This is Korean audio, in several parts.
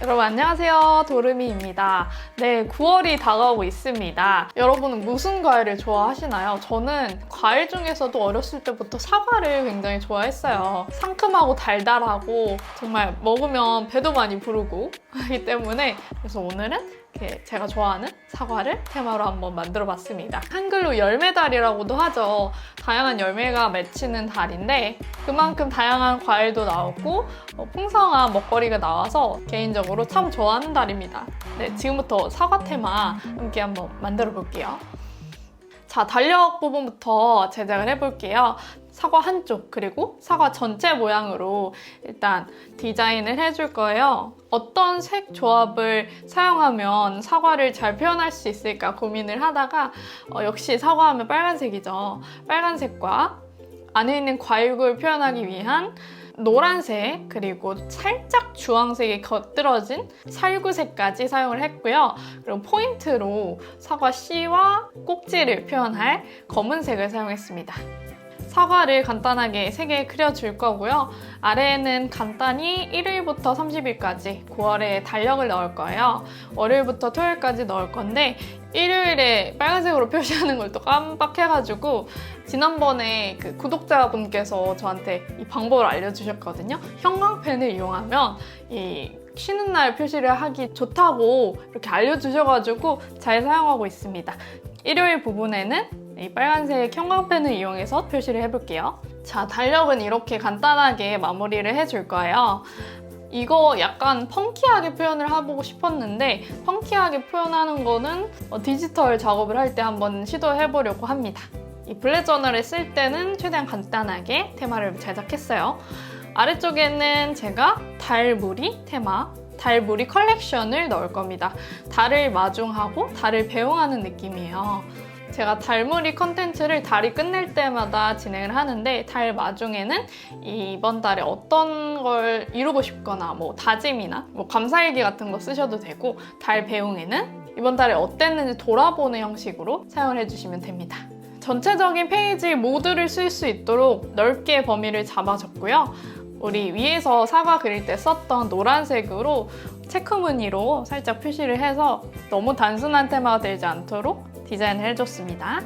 여러분 안녕하세요. 도르미입니다. 네 9월이 다가오고 있습니다. 여러분은 무슨 과일을 좋아하시나요? 저는 과일 중에서도 어렸을 때부터 사과를 굉장히 좋아했어요. 상큼하고 달달하고 정말 먹으면 배도 많이 부르고 하기 때문에 그래서 오늘은 이렇게 제가 좋아하는 사과를 테마로 한번 만들어 봤습니다 한글로 열매달이라고도 하죠 다양한 열매가 맺히는 달인데 그만큼 다양한 과일도 나오고 어, 풍성한 먹거리가 나와서 개인적으로 참 좋아하는 달입니다. 네, 지금부터 사과 테마 함께 한번 만들어 볼게요. 자, 달력 부분부터 제작을 해볼게요. 사과 한쪽, 그리고 사과 전체 모양으로 일단 디자인을 해줄 거예요. 어떤 색 조합을 사용하면 사과를 잘 표현할 수 있을까 고민을 하다가 어, 역시 사과하면 빨간색이죠. 빨간색과 안에 있는 과육을 표현하기 위한 노란색 그리고 살짝 주황색이 겉들어진 살구색까지 사용을 했고요. 그리고 포인트로 사과 씨와 꼭지를 표현할 검은색을 사용했습니다. 사과를 간단하게 3개 그려줄 거고요. 아래에는 간단히 1일부터 30일까지 9월에 달력을 넣을 거예요. 월요일부터 토요일까지 넣을 건데 일요일에 빨간색으로 표시하는 걸 또 깜빡해가지고 지난번에 그 구독자분께서 저한테 이 방법을 알려주셨거든요. 형광펜을 이용하면 이 쉬는 날 표시를 하기 좋다고 이렇게 알려주셔가지고 잘 사용하고 있습니다. 일요일 부분에는 이 빨간색 형광펜을 이용해서 표시를 해볼게요. 자, 달력은 이렇게 간단하게 마무리를 해줄 거예요. 이거 약간 펑키하게 표현을 해보고 싶었는데 펑키하게 표현하는 거는 어, 디지털 작업을 할 때 한번 시도해보려고 합니다. 이 블랙 저널을 쓸 때는 최대한 간단하게 테마를 제작했어요. 아래쪽에는 제가 달무리 테마, 달무리 컬렉션을 넣을 겁니다. 달을 마중하고 달을 배웅하는 느낌이에요. 제가 달무리 컨텐츠를 달이 끝낼 때마다 진행을 하는데 달 마중에는 이번 달에 어떤 걸 이루고 싶거나 뭐 다짐이나 뭐 감사일기 같은 거 쓰셔도 되고 달 배웅에는 이번 달에 어땠는지 돌아보는 형식으로 사용을 해주시면 됩니다. 전체적인 페이지 모두를 쓸 수 있도록 넓게 범위를 잡아줬고요. 우리 위에서 사과 그릴 때 썼던 노란색으로 체크 무늬로 살짝 표시를 해서 너무 단순한 테마가 되지 않도록 디자인을 해줬습니다.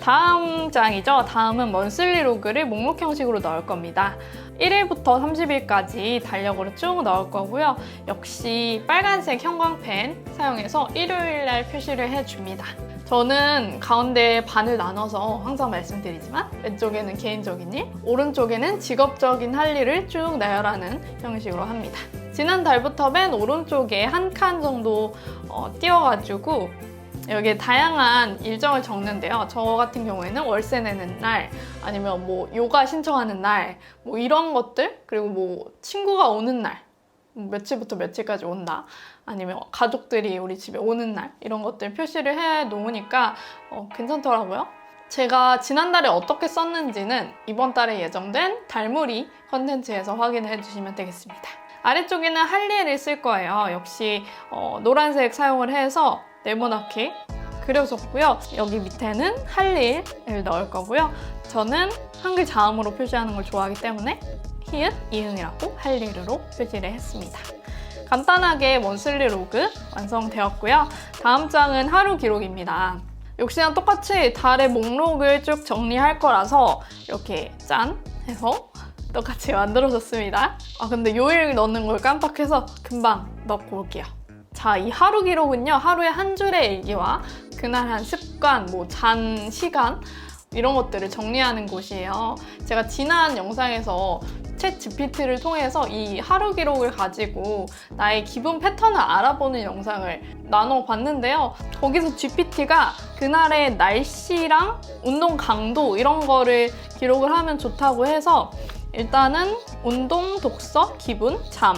다음 장이죠. 다음은 먼슬리 로그를 목록 형식으로 넣을 겁니다. 1일부터 30일까지 달력으로 쭉 넣을 거고요. 역시 빨간색 형광펜 사용해서 일요일날 표시를 해줍니다. 저는 가운데 반을 나눠서 항상 말씀드리지만 왼쪽에는 개인적인 일, 오른쪽에는 직업적인 할 일을 쭉 나열하는 형식으로 합니다. 지난 달부터 맨 오른쪽에 한 칸 정도 어, 띄워가지고 여기에 다양한 일정을 적는데요. 저 같은 경우에는 월세 내는 날, 아니면 뭐 요가 신청하는 날, 뭐 이런 것들, 그리고 뭐 친구가 오는 날, 뭐 며칠부터 며칠까지 온다. 아니면 가족들이 우리 집에 오는 날 이런 것들 표시를 해 놓으니까 어, 괜찮더라고요. 제가 지난달에 어떻게 썼는지는 이번 달에 예정된 달무리 컨텐츠에서 확인해 주시면 되겠습니다. 아래쪽에는 할 일을 쓸 거예요. 역시 어, 노란색 사용을 해서 네모나게 그려줬고요. 여기 밑에는 할 일을 넣을 거고요. 저는 한글 자음으로 표시하는 걸 좋아하기 때문에 히읗, 이응이라고 할 일으로 표시를 했습니다. 간단하게 원슬리 로그 완성되었고요. 다음 장은 하루 기록입니다. 역시나 똑같이 달의 목록을 쭉 정리할 거라서 이렇게 짠 해서 똑같이 만들어줬습니다. 아 근데 요일 넣는 걸 깜빡해서 금방 넣고 올게요. 자, 이 하루 기록은요, 하루의 한 줄의 일기와 그날 한 습관, 뭐 잔 시간 이런 것들을 정리하는 곳이에요. 제가 지난 영상에서 챗 GPT를 통해서 이 하루 기록을 가지고 나의 기분 패턴을 알아보는 영상을 나눠 봤는데요. 거기서 GPT가 그날의 날씨랑 운동 강도 이런 거를 기록을 하면 좋다고 해서 일단은 운동, 독서, 기분, 잠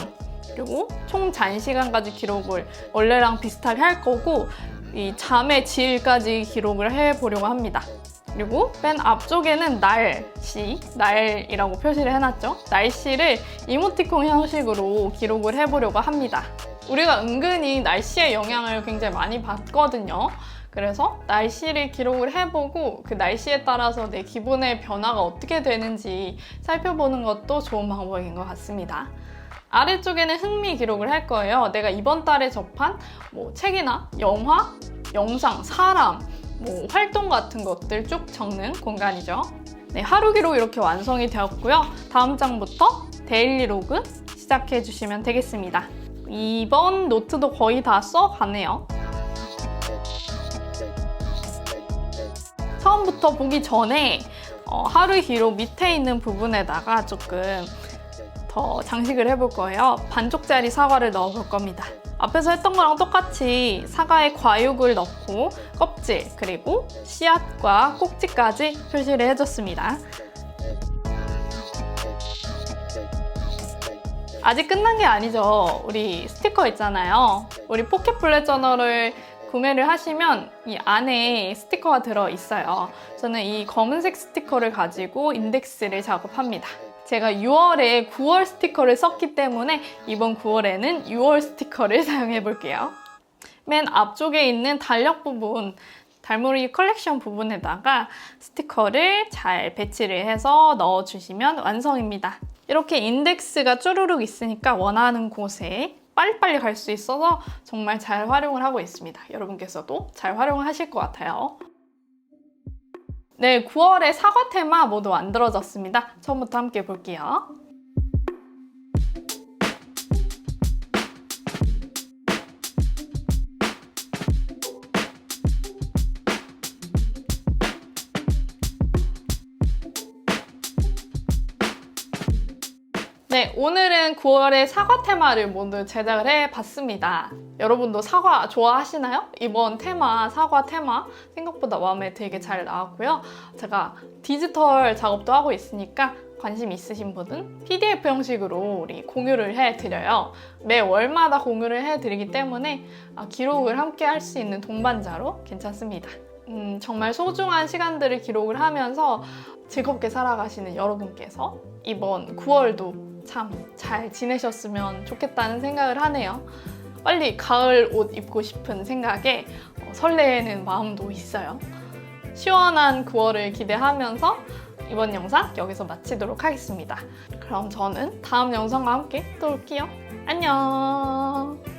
그리고 총 잔시간까지 기록을 원래랑 비슷하게 할 거고 이 잠의 질까지 기록을 해보려고 합니다. 그리고 맨 앞쪽에는 날씨, 날이라고 표시를 해놨죠. 날씨를 이모티콘 형식으로 기록을 해보려고 합니다. 우리가 은근히 날씨의 영향을 굉장히 많이 받거든요. 그래서 날씨를 기록을 해보고 그 날씨에 따라서 내 기분의 변화가 어떻게 되는지 살펴보는 것도 좋은 방법인 것 같습니다. 아래쪽에는 흥미 기록을 할 거예요. 내가 이번 달에 접한 뭐 책이나 영화, 영상, 사람, 뭐 활동 같은 것들 쭉 적는 공간이죠. 네, 하루 기록 이렇게 완성이 되었고요. 다음 장부터 데일리 로그 시작해 주시면 되겠습니다. 이번 노트도 거의 다 써가네요. 처음부터 보기 전에 어, 하루 기록 밑에 있는 부분에다가 조금 더 장식을 해볼 거예요. 반쪽짜리 사과를 넣어볼 겁니다. 앞에서 했던 거랑 똑같이 사과에 과육을 넣고 껍질 그리고 씨앗과 꼭지까지 표시를 해줬습니다. 아직 끝난 게 아니죠. 우리 스티커 있잖아요. 우리 포켓 블랙 저널을 구매를 하시면 이 안에 스티커가 들어 있어요. 저는 이 검은색 스티커를 가지고 인덱스를 작업합니다. 제가 6월에 9월 스티커를 썼기 때문에 이번 9월에는 6월 스티커를 사용해 볼게요. 맨 앞쪽에 있는 달력 부분, 달무리 컬렉션 부분에다가 스티커를 잘 배치를 해서 넣어주시면 완성입니다. 이렇게 인덱스가 쭈루룩 있으니까 원하는 곳에 빨리빨리 갈 수 있어서 정말 잘 활용을 하고 있습니다. 여러분께서도 잘 활용을 하실 것 같아요. 네, 9월에 사과 테마 모두 만들어졌습니다. 처음부터 함께 볼게요. 네, 오늘은 9월의 사과 테마를 모두 제작을 해봤습니다. 여러분도 사과 좋아하시나요? 이번 테마, 사과 테마 생각보다 마음에 되게 잘 나왔고요. 제가 디지털 작업도 하고 있으니까 관심 있으신 분은 PDF 형식으로 우리 공유를 해드려요. 매 월마다 공유를 해드리기 때문에 아, 기록을 함께 할 수 있는 동반자로 괜찮습니다. 음, 정말 소중한 시간들을 기록을 하면서 즐겁게 살아가시는 여러분께서 이번 9월도 참 잘 지내셨으면 좋겠다는 생각을 하네요. 빨리 가을 옷 입고 싶은 생각에 어, 설레는 마음도 있어요. 시원한 9월을 기대하면서 이번 영상 여기서 마치도록 하겠습니다. 그럼 저는 다음 영상과 함께 또 올게요. 안녕!